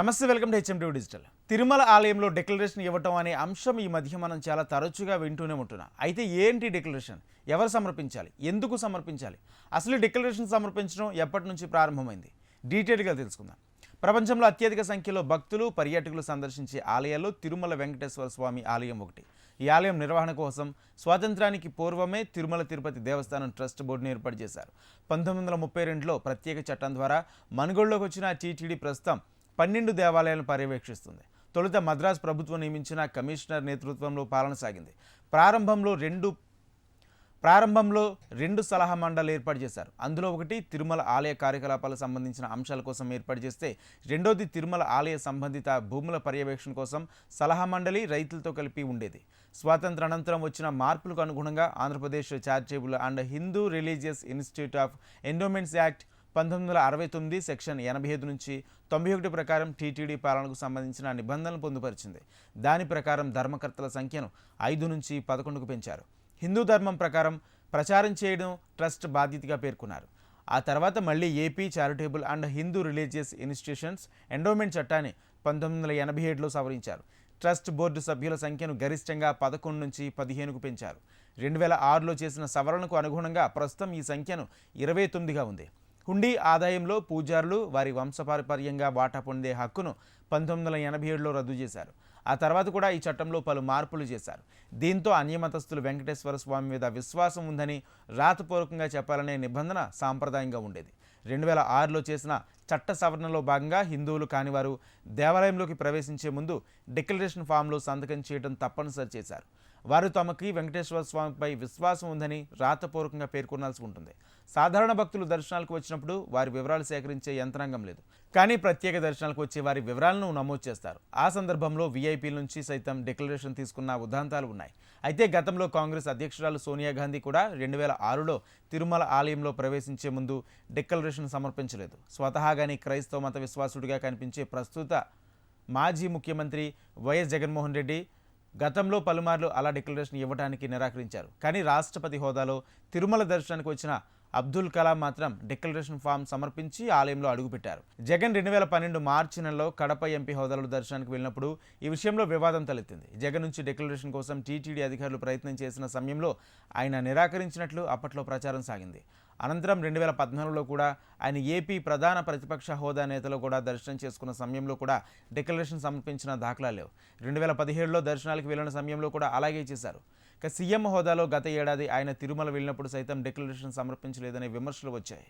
నమస్తే welcome to HMD digital. Tirumala ఆలయంలో declaration ఇవ్వటం అనే అంశం ఈ మధ్య మనం చాలా తరచుగా వింటూనే ఉంటున్నాం. అయితే ఏంటి డిక్లరేషన్? ఎవరు సమర్పించాలి? ఎందుకు సమర్పించాలి? అసలు డిక్లరేషన్ సమర్పించడం ఎప్పటి నుంచి ప్రారంభమైంది? డీటెయిల్గా తెలుసుకుందాం. ప్రపంచంలో అత్యధిక సంఖ్యలో భక్తులు పర్యాటకులు సందర్శించే ఆలయాల్లో తిరుమల వెంకటేశ్వర స్వామి ఆలయం ఒకటి. ఈ ఆలయం నిర్వహణ కోసం స్వాతంత్రానికి పూర్వమే తిరుమల తిరుపతి దేవస్థానం ట్రస్ట్ బోర్డును ఏర్పాటు చేశారు. పంతొమ్మిది వందల ముప్పై రెండులో ప్రత్యేక చట్టం ద్వారా మనుగోడులోకి వచ్చిన టీటీడీ ప్రస్తుతం పన్నెండు దేవాలయాలను పర్యవేక్షిస్తుంది. తొలుత మద్రాస్ ప్రభుత్వం నియమించిన కమిషనర్ నేతృత్వంలో పాలన సాగింది. ప్రారంభంలో రెండు ప్రారంభంలో రెండు సలహా మండలి ఏర్పాటు చేశారు. అందులో ఒకటి తిరుమల ఆలయ కార్యకలాపాలకు సంబంధించిన అంశాల కోసం ఏర్పాటు చేస్తే రెండోది తిరుమల ఆలయ సంబంధిత భూముల పర్యవేక్షణ కోసం సలహా మండలి రైతులతో కలిపి ఉండేది. స్వాతంత్ర అనంతరం వచ్చిన మార్పులకు అనుగుణంగా Andhra Pradesh charitable and Hindu religious institute of endowments act పంతొమ్మిది వందల అరవై తొమ్మిది సెక్షన్ ఎనభై ఐదు నుంచి తొంభై ఒకటి ప్రకారం టీటీడీ పాలనకు సంబంధించిన నిబంధనలు పొందుపరిచింది. దాని ప్రకారం ధర్మకర్తల సంఖ్యను ఐదు నుంచి పదకొండుకు పెంచారు. హిందూ ధర్మం ప్రకారం ప్రచారం చేయడం ట్రస్ట్ బాధ్యతగా పేర్కొన్నారు. ఆ తర్వాత మళ్ళీ AP charitable and Hindu religious institutions endowment చట్టాన్ని పంతొమ్మిది వందల ఎనభై ఏడులో సవరించారు. ట్రస్ట్ బోర్డు సభ్యుల సంఖ్యను గరిష్టంగా పదకొండు నుంచి పదిహేనుకు పెంచారు. రెండు వేల ఆరులో చేసిన సవరణకు అనుగుణంగా ప్రస్తుతం ఈ సంఖ్యను ఇరవై తొమ్మిదిగా ఉంది. హుండీ ఆదాయంలో పూజారులు వారి వంశపారపర్యంగా వాటా పొందే హక్కును పంతొమ్మిది వందల ఎనభై ఏడులో రద్దు చేశారు. ఆ తర్వాత కూడా ఈ చట్టంలో పలు మార్పులు చేశారు. దీంతో అన్యమతస్థులు వెంకటేశ్వర స్వామి మీద విశ్వాసం ఉందని రాతపూర్వకంగా చెప్పాలనే నిబంధన సాంప్రదాయంగా ఉండేది. రెండు వేల ఆరులో చేసిన చట్ట సవరణలో భాగంగా హిందువులు కానివారు దేవాలయంలోకి ప్రవేశించే ముందు డిక్లరేషన్ ఫామ్లో సంతకం చేయడం తప్పనిసరి చేశారు. వారు తమకి వెంకటేశ్వర స్వామిపై విశ్వాసం ఉందని రాతపూర్వకంగా పేర్కొనాల్సి ఉంటుంది. సాధారణ భక్తులు దర్శనాలకు వచ్చినప్పుడు వారి వివరాలు సేకరించే యంత్రాంగం లేదు. కానీ ప్రత్యేక దర్శనాలకు వచ్చే వారి వివరాలను నమోదు చేస్తారు. ఆ సందర్భంలో వీఐపీల నుంచి సైతం డిక్లరేషన్ తీసుకున్న ఉదాంతాలు ఉన్నాయి. అయితే గతంలో కాంగ్రెస్ అధ్యక్షురాలు సోనియా గాంధీ కూడా రెండు వేల ఆరులో తిరుమల ఆలయంలో ప్రవేశించే ముందు డిక్లరేషన్ సమర్పించలేదు. స్వతహాగానే క్రైస్తవ మత విశ్వాసుడిగా కనిపించే ప్రస్తుత మాజీ ముఖ్యమంత్రి వైఎస్ జగన్మోహన్ రెడ్డి గతంలో పలుమార్లు అలా డిక్లరేషన్ ఇవ్వడానికి నిరాకరించారు. కానీ రాష్ట్రపతి హోదాలో తిరుమల దర్శనానికి వచ్చిన అబ్దుల్ కలాం మాత్రం డిక్లరేషన్ ఫామ్ సమర్పించి ఆలయంలో అడుగుపెట్టారు. జగన్ రెండు వేల పన్నెండు మార్చి నెలలో కడప ఎంపీ హోదాలో దర్శనానికి వెళ్ళినప్పుడు ఈ విషయంలో వివాదం తలెత్తింది. జగన్ నుంచి డిక్లరేషన్ కోసం టీటీడీ అధికారులు ప్రయత్నం చేసిన సమయంలో ఆయన నిరాకరించినట్లు అప్పట్లో ప్రచారం సాగింది. అనంతరం రెండు వేల పద్నాలుగులో కూడా ఆయన ఏపీ ప్రధాన ప్రతిపక్ష హోదా నేతలు కూడా దర్శనం చేసుకున్న సమయంలో కూడా డిక్లరేషన్ సమర్పించిన దాఖలా లేవు. రెండు వేల పదిహేడులో దర్శనాలకు వెళ్ళిన సమయంలో కూడా అలాగే చేశారు. ఇక సీఎం హోదాలో గత ఏడాది ఆయన తిరుమల వెళ్ళినప్పుడు సైతం డిక్లరేషన్ సమర్పించలేదనే విమర్శలు వచ్చాయి.